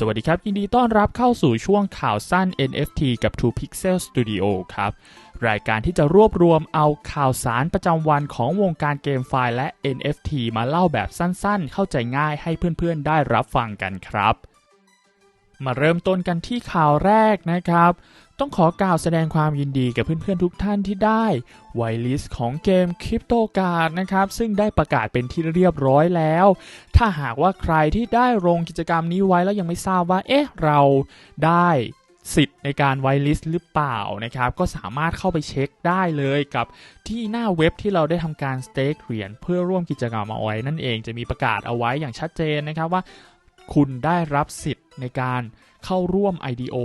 สวัสดีครับ ยินดีต้อนรับเข้าสู่ช่วงข่าวสั้น NFT กับ2 Pixel Studio ครับ รายการที่จะรวบรวมเอาข่าวสารประจำวันของวงการเกมไฟล์และ NFT มาเล่าแบบสั้นๆ เข้าใจง่ายให้เพื่อนๆ ได้รับฟังกันครับ มาเริ่มต้นกันที่ข่าวแรกนะครับ ต้องขอกล่าวแสดงความยินดีกับเพื่อนๆทุกท่านที่ได้ไวลิสของเกมคริปโตการ์ดนะครับ ซึ่งได้ประกาศเป็นที่เรียบร้อยแล้ว ถ้าหากว่าใครที่ได้ลงกิจกรรมนี้ไว้แล้วยังไม่ทราบว่า เอ๊ะ เราได้สิทธิ์ในการไวลิสหรือเปล่านะครับ ก็สามารถเข้าไปเช็คได้เลยกับที่หน้าเว็บที่เราได้ทำการสเต็กเหรียญเพื่อร่วมกิจกรรมเอาไว้นั่นเองจะมีประกาศเอาไว้อย่างชัดเจนนะครับว่า คุณได้รับสิทธิ์ในการเข้าร่วม IDO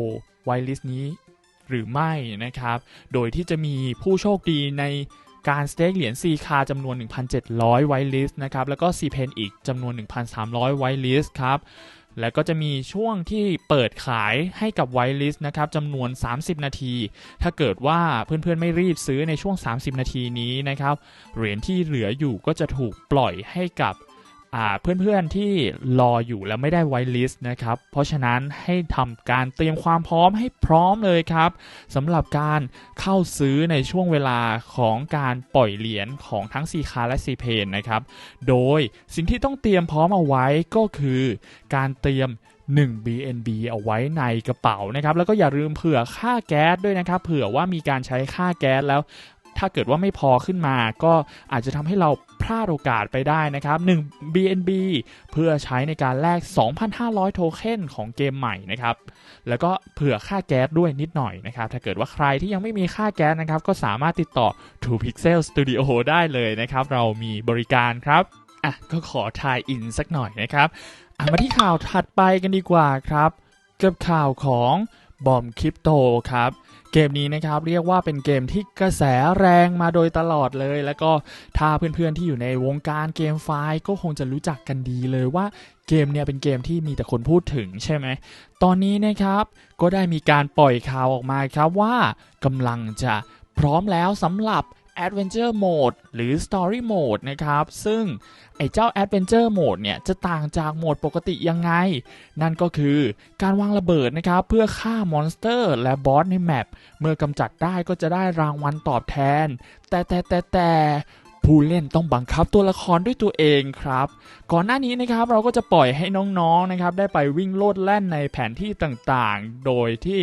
ไวลิสนี้ หรือไม่นะครับ โดยที่จะมีผู้โชคดีในการสเต็กเหรียญ4คาจำนวน 1,700 ไวลิสต์นะครับ แล้วก็ C เพนอีกจำนวน 1,300 ไวลิสต์ครับ แล้วก็จะมีช่วงที่เปิดขายให้กับไวลิสต์นะครับจำนวน 30 นาที ถ้าเกิดว่าเพื่อนๆไม่รีบซื้อในช่วง 30 นาทีนี้นะครับ เหรียญที่เหลืออยู่ก็จะถูกปล่อยให้กับ เพื่อนๆที่รออยู่แล้วไม่ได้ไวลิสต์นะครับ เพราะฉะนั้นให้ทำการเตรียมความพร้อมให้พร้อมเลยครับสำหรับการเข้าซื้อในช่วงเวลาของการปล่อยเหรียญของทั้งซีคาและซีเพนนะครับ โดยสิ่งที่ต้องเตรียมพร้อมเอาไว้ก็คือการเตรียม 1 BNB เอาไว้ในกระเป๋านะครับ แล้วก็อย่าลืมเผื่อค่าแก๊สด้วยนะครับ เผื่อว่ามีการใช้ค่าแก๊สแล้วถ้าเกิดว่าไม่พอขึ้นมาก็อาจจะทำให้เรา พลาดโอกาสไปได้นะครับ 1 BNB เพื่อใช้ในการแลก 2,500 โทเค็นของเกมใหม่นะครับ แล้วก็เผื่อค่าแก๊สด้วยนิดหน่อยนะครับ ถ้าเกิดว่าใครที่ยังไม่มีค่าแก๊สนะครับ ก็สามารถติดต่อ2 Pixel Studio ได้เลยนะครับ เรามีบริการครับ อะ ก็ขอทายอินสักหน่อยนะครับอะมาที่ข่าวถัดไปกันดีกว่าครับ กับข่าวของ บอมคริปโตครับเกมนี้นะครับเรียกว่าเป็นเกมที่กระแสแรงมาโดยตลอดเลย แล้วก็ถ้าเพื่อนๆที่อยู่ในวงการเกมไฟล์ก็คงจะรู้จักกันดีเลยว่าเกมเนี่ยเป็นเกมที่มีแต่คนพูดถึงใช่ไหม ตอนนี้นะครับก็ได้มีการปล่อยข่าวออกมาครับว่ากำลังจะพร้อมแล้วสำหรับ Adventure Mode หรือ Story Mode นะครับ ซึ่งไอ้เจ้า Adventure Mode เนี่ย จะต่างจากโหมดปกติยังไง นั่นก็คือการวางระเบิดนะครับ เพื่อฆ่ามอนสเตอร์และบอสในแมปเมื่อกำจัดได้ก็จะได้รางวัลตอบแทน แต่แต่แต่แต่ผู้เล่นต้องบังคับตัวละครด้วยตัวเองครับ ก่อนหน้านี้นะครับเราก็จะปล่อยให้น้องๆนะครับ ได้ไปวิ่งโลดแล่นในแผนที่ต่างๆ โดยที่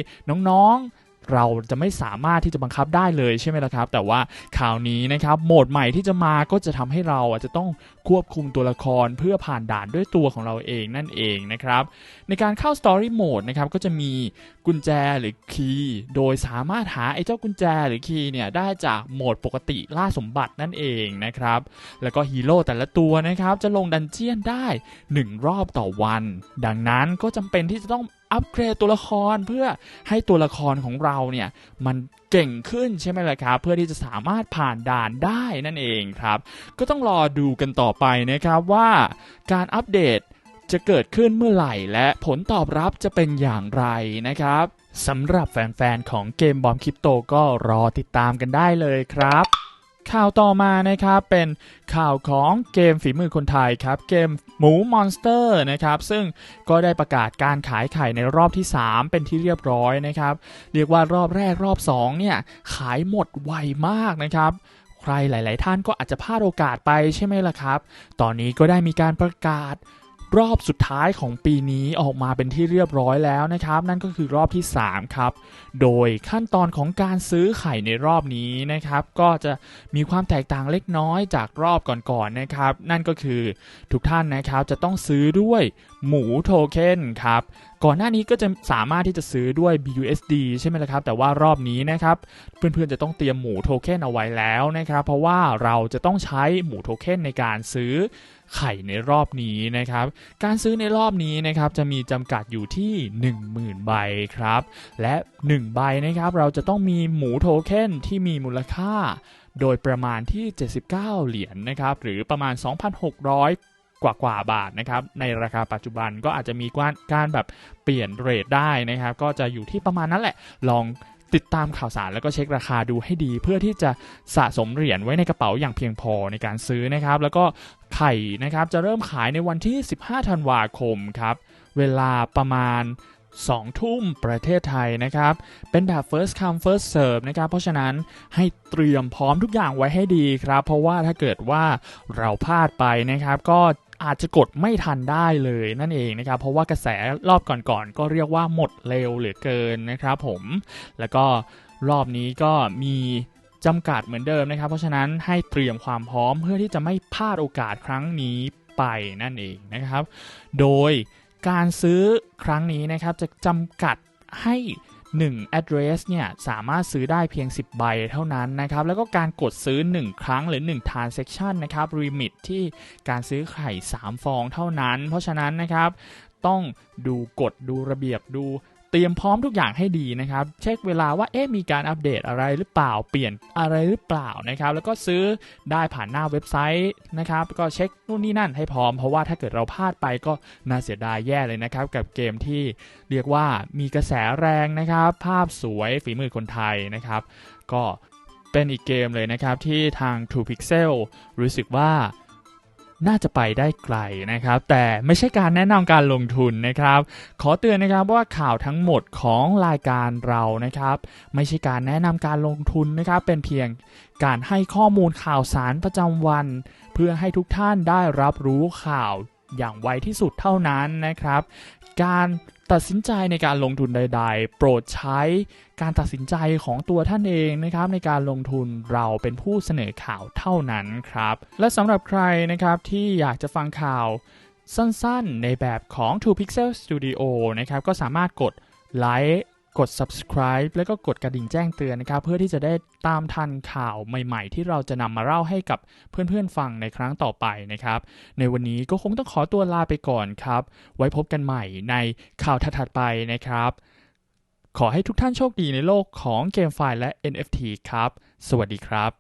น้องๆ เราจะไม่สามารถที่จะบังคับได้เลยใช่ไหมล่ะครับ แต่ว่าคราวนี้นะครับโหมดใหม่ที่จะมาก็จะทำให้เราจะต้องควบคุมตัวละครเพื่อผ่านด่านด้วยตัวของเราเองนั่นเองนะครับ ในการเข้า Story Mode นะครับก็จะมีกุญแจหรือคีย์โดยสามารถหาไอ้เจ้ากุญแจหรือคีย์เนี่ยได้จากโหมดปกติล่าสมบัตินั่นเองนะครับ แล้วก็ฮีโร่แต่ละตัวนะครับจะลงดันเจียนได้ 1 รอบต่อวัน ดังนั้นก็จำเป็นที่จะต้อง อัปเกรดตัวละครเพื่อให้ตัวละครของเราเนี่ยมันเก่งขึ้นใช่ไหมล่ะครับ เพื่อที่จะสามารถผ่านด่านได้นั่นเองครับ ก็ต้องรอดูกันต่อไปนะครับว่าการอัปเดตจะเกิดขึ้นเมื่อไหร่และผลตอบรับจะเป็นอย่างไรนะครับสำหรับแฟนๆของเกมบอมคริปโตก็รอติดตามกันได้เลยครับ ข่าวต่อมานะครับเป็นข่าวของเกมฝีมือคนไทยครับเกมหมูมอนสเตอร์นะครับซึ่งก็ได้ประกาศการขายไข่ในรอบที่ 3 เป็นที่เรียบร้อยนะครับ เรียกว่ารอบแรกรอบ2เนี่ยขายหมดไวมากนะครับใครหลาย ๆ ท่านก็อาจจะพลาดโอกาสไปใช่ไหมล่ะครับ ตอนนี้ก็ได้มีการประกาศ รอบสุดท้ายของปีนี้ออกมาเป็นที่เรียบร้อยแล้วนะครับ นั่นก็คือรอบที่ 3 ครับ โดยขั้นตอนของการซื้อไข่ในรอบนี้นะครับ ก็จะมีความแตกต่างเล็กน้อยจากรอบก่อนๆนนะครับ นั่นก็คือทุกท่านนะครับจะต้องซื้อด้วยหมูโทเค็นครับ ก่อนหน้านี้ก็จะสามารถที่จะซื้อด้วย BUSD ใช่ไหมล่ะครับ แต่ว่ารอบนี้นะครับ เพื่อนๆจะต้องเตรียมหมูโทเค็นเอาไว้แล้วนะครับ เพราะว่าเราจะต้องใช้หมูโทเค็นในการซื้อไข่ในรอบนี้นะครับ การซื้อในรอบนี้นะครับจะมีจำกัดอยู่ที่ 10,000 ใบครับ และ 1 ใบนะครับเราจะต้องมีหมูโทเค็นที่มีมูลค่า โดยประมาณที่ 79 เหรียญนนะครับ หรือประมาณ 2,600 กว่ากว่าบาทนะครับในราคาปัจจุบันก็อาจจะมีการแบบเปลี่ยนเรทได้นะครับ ก็จะอยู่ที่ประมาณนั้นแหละ ลองติดตามข่าวสารแล้วก็เช็คราคาดูให้ดีเพื่อที่จะสะสมเหรียญไว้ในกระเป๋าอย่างเพียงพอในการซื้อนะครับ แล้วก็ไข่นะครับจะเริ่มขายในวันที่ 15 ธันวาคมครับ เวลาประมาณ 2 ทุ่มประเทศไทยนะครับ เป็นแบบ first come first serve นะครับ เพราะฉะนั้นให้เตรียมพร้อมทุกอย่างไว้ให้ดีครับ เพราะว่าถ้าเกิดว่าเราพลาดไปนะครับก็ อาจจะกดไม่ทันได้เลยนั่นเองนะครับเพราะว่ากระแสรอบก่อนๆก็เรียกว่าหมดเร็วเหลือเกินนะครับผมแล้วก็รอบนี้ก็มีจำกัดเหมือนเดิมนะครับ เพราะฉะนั้นให้เตรียมความพร้อมเพื่อที่จะไม่พลาดโอกาสครั้งนี้ไปนั่นเองนะครับ โดยการซื้อครั้งนี้นะครับจะจำกัดให้ 1 address เนี่ยสามารถซื้อได้เพียง 10 ใบเท่านั้นนะครับ แล้วก็การกดซื้อ 1 ครั้งหรือ 1 transaction นะครับ limit ที่การซื้อไข่ 3 ฟองเท่านั้น เพราะฉะนั้นนะครับ ต้องดูกฎดูระเบียบดู เตรียมพร้อมทุกอย่างให้ดีนะครับ เช็คเวลาว่าเอ๊ะมีการอัปเดตอะไรหรือเปล่าเปลี่ยนอะไรหรือเปล่านะครับ แล้วก็ซื้อได้ผ่านหน้าเว็บไซต์นะครับ ก็เช็คนู่นนี่นั่นให้พร้อมเพราะว่าถ้าเกิดเราพลาดไปก็น่าเสียดายแย่เลยนะครับ กับเกมที่เรียกว่ามีกระแสแรงนะครับ ภาพสวยฝีมือคนไทยนะครับ ก็เป็นอีกเกมเลยนะครับที่ทาง True Pixel รู้สึกว่า น่าจะไปได้ไกลนะครับ แต่ไม่ใช่การแนะนำการลงทุนนะครับ ขอเตือนนะครับว่าข่าวทั้งหมดของรายการเรานะครับ ไม่ใช่การแนะนำการลงทุนนะครับ เป็นเพียงการให้ข้อมูลข่าวสารประจำวัน เพื่อให้ทุกท่านได้รับรู้ข่าวอย่างไวที่สุดเท่านั้นนะครับ การตัดสินใจในการลงทุนใด ๆ โปรดใช้การตัดสินใจของตัวท่านเองนะครับ ในการลงทุนเราเป็นผู้เสนอข่าวเท่านั้นครับ และสำหรับใครนะครับที่อยากจะฟังข่าวสั้นๆ ในแบบของ Two Pixel Studio นะครับ ก็สามารถกดไลค์ กด subscribe แล้วก็กดกระดิ่งแจ้งเตือนนะครับ เพื่อที่จะได้ตามทันข่าวใหม่ๆ ที่เราจะนำมาเล่าให้กับเพื่อนๆฟังในครั้งต่อไปนะครับ ในวันนี้ก็คงต้องขอตัวลาไปก่อนครับ ไว้พบกันใหม่ในข่าวถัดๆไปนะครับ ขอให้ทุกท่านโชคดีในโลกของเกมไฟล์และ NFT ครับ สวัสดีครับ